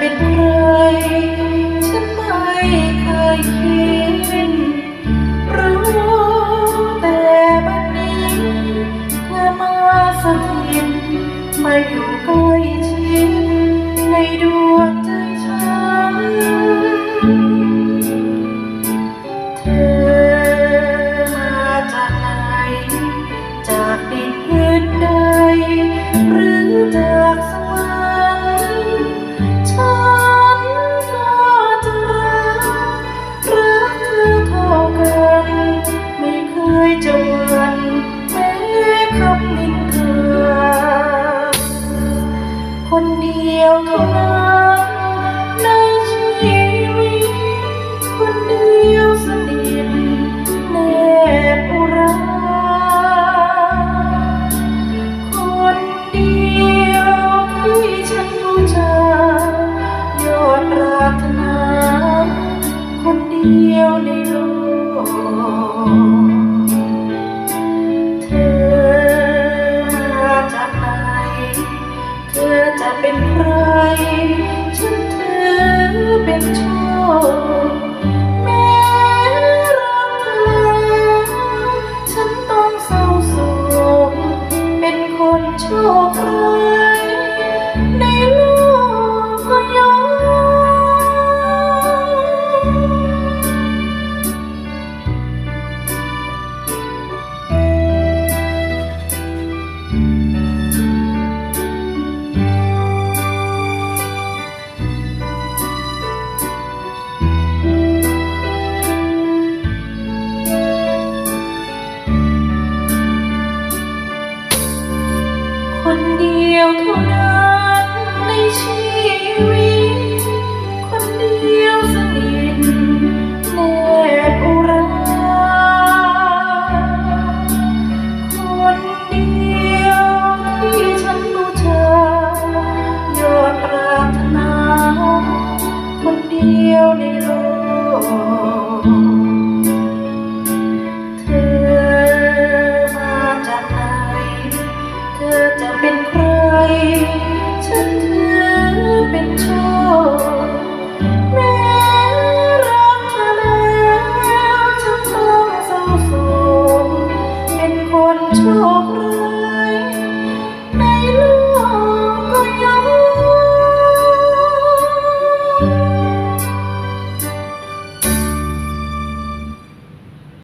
เป็นผู้ งนั้นในชีวิตคนเดียวสนิทเนบรักคนเดียวที่ฉันบูชายดรักนาคนเดียวในโลก เป็นใคร ฉันเธอเป็นโชค คนเดียวเท่านั้นในชีวิต คนเดียวสนิทแนบอุรา คนเดียวที่ฉันบูชายอดปรารถนา คนเดียวในโลก